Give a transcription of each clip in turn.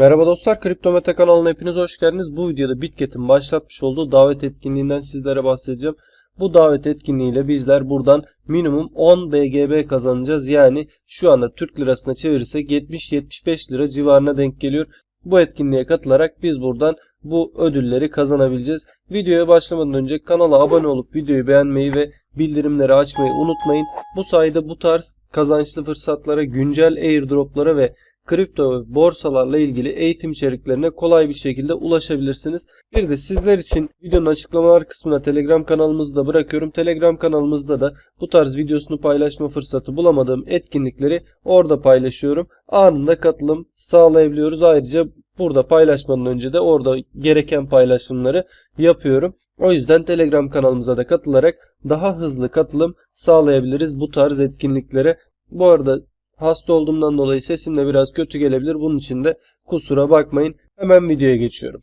Merhaba dostlar, Kripto Meta kanalına hepiniz hoş geldiniz. Bu videoda Bitket'in başlatmış olduğu davet etkinliğinden sizlere bahsedeceğim. Bu davet etkinliğiyle bizler buradan minimum 10 BGB kazanacağız. Yani şu anda Türk lirasına çevirirsek 70-75 lira civarına denk geliyor. Bu etkinliğe katılarak biz buradan bu ödülleri kazanabileceğiz. Videoya başlamadan önce kanala abone olup videoyu beğenmeyi ve bildirimleri açmayı unutmayın. Bu sayede bu tarz kazançlı fırsatlara, güncel airdroplara ve kripto ve borsalarla ilgili eğitim içeriklerine kolay bir şekilde ulaşabilirsiniz. Bir de sizler için videonun açıklamalar kısmına Telegram kanalımızı da bırakıyorum. Telegram kanalımızda da bu tarz videosunu paylaşma fırsatı bulamadığım etkinlikleri orada paylaşıyorum. Anında katılım sağlayabiliyoruz. Ayrıca burada paylaşmadan önce de orada gereken paylaşımları yapıyorum. O yüzden Telegram kanalımıza da katılarak daha hızlı katılım sağlayabiliriz bu tarz etkinliklere. Bu arada Hasta olduğumdan dolayı sesim de biraz kötü gelebilir. Bunun için de kusura bakmayın. Hemen videoya geçiyorum.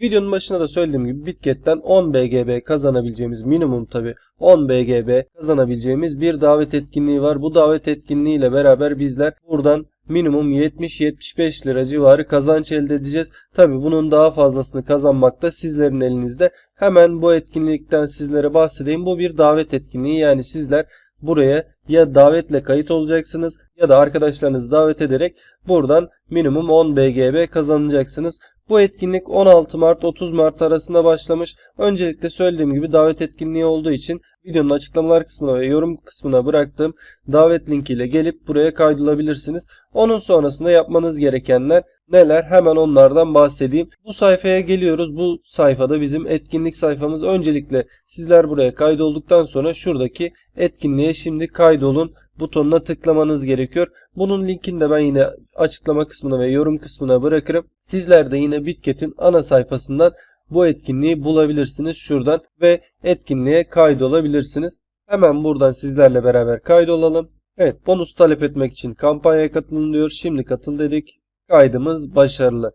Videonun başında da söylediğim gibi Bitket'ten 10 BGB kazanabileceğimiz minimum tabi 10 BGB kazanabileceğimiz bir davet etkinliği var. Bu davet etkinliği ile beraber bizler buradan minimum 70-75 lira civarı kazanç elde edeceğiz. Tabi bunun daha fazlasını kazanmak da sizlerin elinizde. Hemen bu etkinlikten sizlere bahsedeyim. Bu bir davet etkinliği yani sizler buraya ya davetle kayıt olacaksınız ya da arkadaşlarınızı davet ederek buradan minimum 10 BGB kazanacaksınız. Bu etkinlik 16 Mart 30 Mart arasında başlamış. Öncelikle söylediğim gibi davet etkinliği olduğu için videonun açıklamalar kısmına ve yorum kısmına bıraktığım davet linkiyle gelip buraya kaydolabilirsiniz. Onun sonrasında yapmanız gerekenler neler hemen onlardan bahsedeyim. Bu sayfaya geliyoruz. Bu sayfada bizim etkinlik sayfamız. Öncelikle sizler buraya kaydolduktan sonra şuradaki etkinliğe şimdi kaydolun butonuna tıklamanız gerekiyor. Bunun linkini de ben yine açıklama kısmına ve yorum kısmına bırakırım. Sizler de yine Bitket'in ana sayfasından bu etkinliği bulabilirsiniz şuradan ve etkinliğe kaydolabilirsiniz. Hemen buradan sizlerle beraber kaydolalım. Evet bonus talep etmek için kampanyaya katılın diyor. Şimdi katıl dedik. Kaydımız başarılı.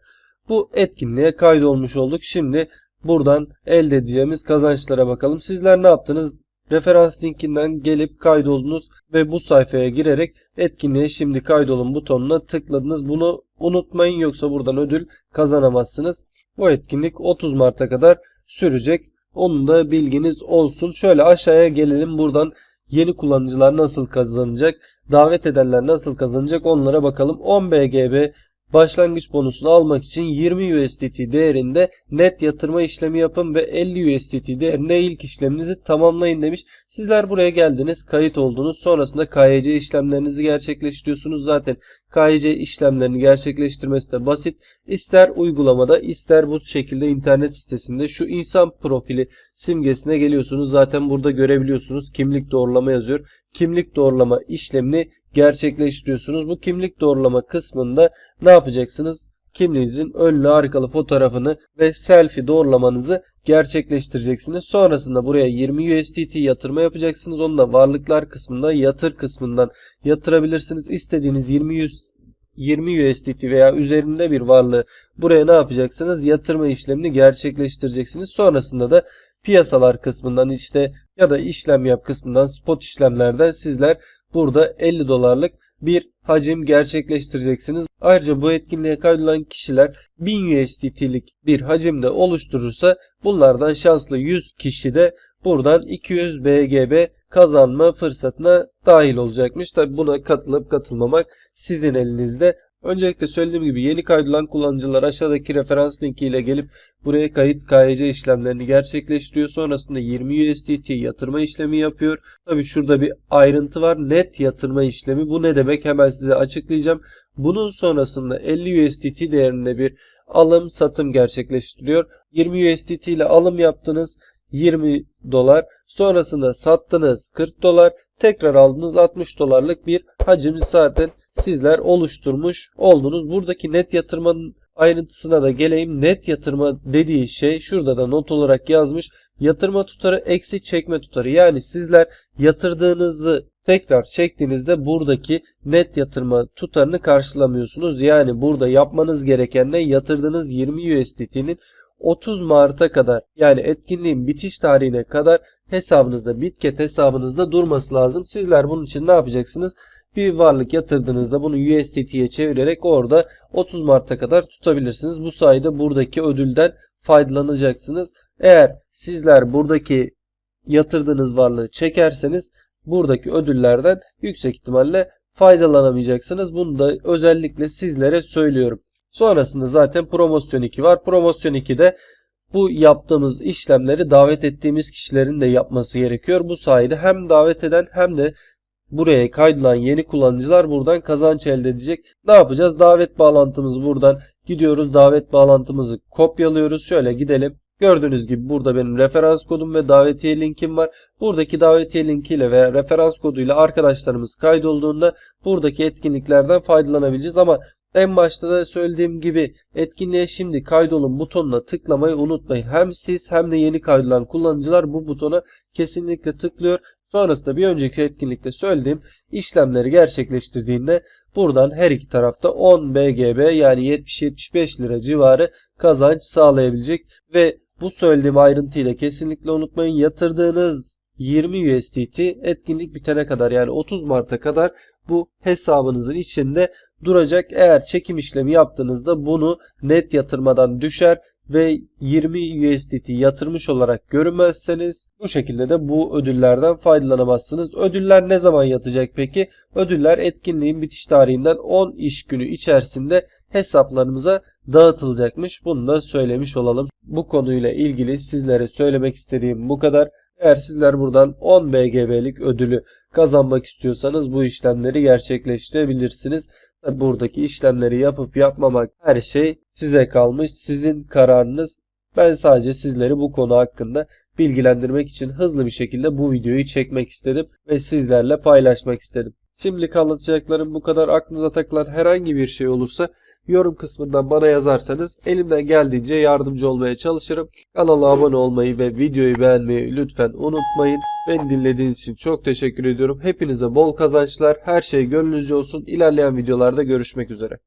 Bu etkinliğe kaydolmuş olduk. Şimdi buradan elde edeceğimiz kazançlara bakalım. Sizler ne yaptınız? Referans linkinden gelip kaydoldunuz ve bu sayfaya girerek etkinliğe şimdi kaydolun butonuna tıkladınız. Bunu unutmayın yoksa buradan ödül kazanamazsınız. Bu etkinlik 30 Mart'a kadar sürecek. Onun da bilginiz olsun. Şöyle aşağıya gelelim. Buradan yeni kullanıcılar nasıl kazanacak? Davet edenler nasıl kazanacak? Onlara bakalım. 10 BGB Başlangıç bonusunu almak için 20 USDT değerinde net yatırma işlemi yapın ve 50 USDT değerinde ilk işleminizi tamamlayın demiş. Sizler buraya geldiniz, kayıt oldunuz. Sonrasında KYC işlemlerinizi gerçekleştiriyorsunuz. Zaten KYC işlemlerini gerçekleştirmesi de basit. İster uygulamada ister bu şekilde internet sitesinde şu insan profili simgesine geliyorsunuz. Zaten burada görebiliyorsunuz. Kimlik doğrulama yazıyor. Kimlik doğrulama işlemini gerçekleştiriyorsunuz. Bu kimlik doğrulama kısmında ne yapacaksınız? Kimliğinizin önlü arkalı fotoğrafını ve selfie doğrulamanızı gerçekleştireceksiniz. Sonrasında buraya 20 USDT yatırma yapacaksınız. Onu da varlıklar kısmında yatır kısmından yatırabilirsiniz. İstediğiniz 20 20 USDT veya üzerinde bir varlığı buraya ne yapacaksınız? Yatırma işlemini gerçekleştireceksiniz. Sonrasında da piyasalar kısmından işte ya da işlem yap kısmından spot işlemlerden sizler burada 50 dolarlık bir hacim gerçekleştireceksiniz. Ayrıca bu etkinliğe kaydolan kişiler 1000 USDT'lik bir hacimde oluşturursa bunlardan şanslı 100 kişi de buradan 200 BGB kazanma fırsatına dahil olacakmış. Tabi buna katılıp katılmamak sizin elinizde. Öncelikle söylediğim gibi yeni kaydolan kullanıcılar aşağıdaki referans linki ile gelip buraya kayıt KYC işlemlerini gerçekleştiriyor. Sonrasında 20 USDT yatırma işlemi yapıyor. Tabi şurada bir ayrıntı var. Net yatırma işlemi. Bu ne demek? Hemen size açıklayacağım. Bunun sonrasında 50 USDT değerinde bir alım satım gerçekleştiriyor. 20 USDT ile alım yaptınız. 20 dolar. Sonrasında sattınız 40 dolar. Tekrar aldınız 60 dolarlık bir hacim zaten sizler oluşturmuş oldunuz. Buradaki net yatırmanın ayrıntısına da geleyim. Net yatırma dediği şey şurada da not olarak yazmış. Yatırma tutarı eksi çekme tutarı. Yani sizler yatırdığınızı tekrar çektiğinizde buradaki net yatırma tutarını karşılamıyorsunuz. Yani burada yapmanız gereken ne? Yatırdığınız 20 USDT'nin 30 Mart'a kadar yani etkinliğin bitiş tarihine kadar hesabınızda Bitget hesabınızda durması lazım. Sizler bunun için ne yapacaksınız? Bir varlık yatırdığınızda bunu USDT'ye çevirerek orada 30 Mart'a kadar tutabilirsiniz. Bu sayede buradaki ödülden faydalanacaksınız. Eğer sizler buradaki yatırdığınız varlığı çekerseniz buradaki ödüllerden yüksek ihtimalle faydalanamayacaksınız. Bunu da özellikle sizlere söylüyorum. Sonrasında zaten promosyon 2 var. Promosyon 2'de bu yaptığımız işlemleri davet ettiğimiz kişilerin de yapması gerekiyor. Bu sayede hem davet eden hem de buraya kaydolan yeni kullanıcılar buradan kazanç elde edecek. Ne yapacağız? Davet bağlantımızı buradan gidiyoruz. Davet bağlantımızı kopyalıyoruz. Şöyle gidelim. Gördüğünüz gibi burada benim referans kodum ve davetiye linkim var. Buradaki davetiye linkiyle ve referans koduyla arkadaşlarımız kaydolduğunda buradaki etkinliklerden faydalanabileceğiz. Ama en başta da söylediğim gibi etkinliğe şimdi kaydolun butonuna tıklamayı unutmayın. Hem siz hem de yeni kaydolan kullanıcılar bu butona kesinlikle tıklıyor. Sonrasında bir önceki etkinlikte söylediğim işlemleri gerçekleştirdiğinde buradan her iki tarafta 10 BGB yani 70-75 lira civarı kazanç sağlayabilecek ve bu söylediğim ayrıntıyı da kesinlikle unutmayın. Yatırdığınız 20 USDT etkinlik bitene kadar yani 30 Mart'a kadar bu hesabınızın içinde duracak. Eğer çekim işlemi yaptığınızda bunu net yatırmadan düşer ve 20 USDT yatırmış olarak görünmezseniz bu şekilde de bu ödüllerden faydalanamazsınız. Ödüller ne zaman yatacak peki? Ödüller etkinliğin bitiş tarihinden 10 iş günü içerisinde hesaplarımıza dağıtılacakmış. Bunu da söylemiş olalım. Bu konuyla ilgili sizlere söylemek istediğim bu kadar. Eğer sizler buradan 10 BGB'lik ödülü kazanmak istiyorsanız bu işlemleri gerçekleştirebilirsiniz. Buradaki işlemleri yapıp yapmamak her şey size kalmış. Sizin kararınız. Ben sadece sizleri bu konu hakkında bilgilendirmek için hızlı bir şekilde bu videoyu çekmek istedim ve sizlerle paylaşmak istedim. Şimdilik anlatacaklarım bu kadar. Aklınıza takılan herhangi bir şey olursa yorum kısmından bana yazarsanız elimden geldiğince yardımcı olmaya çalışırım. Kanala abone olmayı ve videoyu beğenmeyi lütfen unutmayın. Beni dinlediğiniz için çok teşekkür ediyorum. Hepinize bol kazançlar. Her şey gönlünüzce olsun. İlerleyen videolarda görüşmek üzere.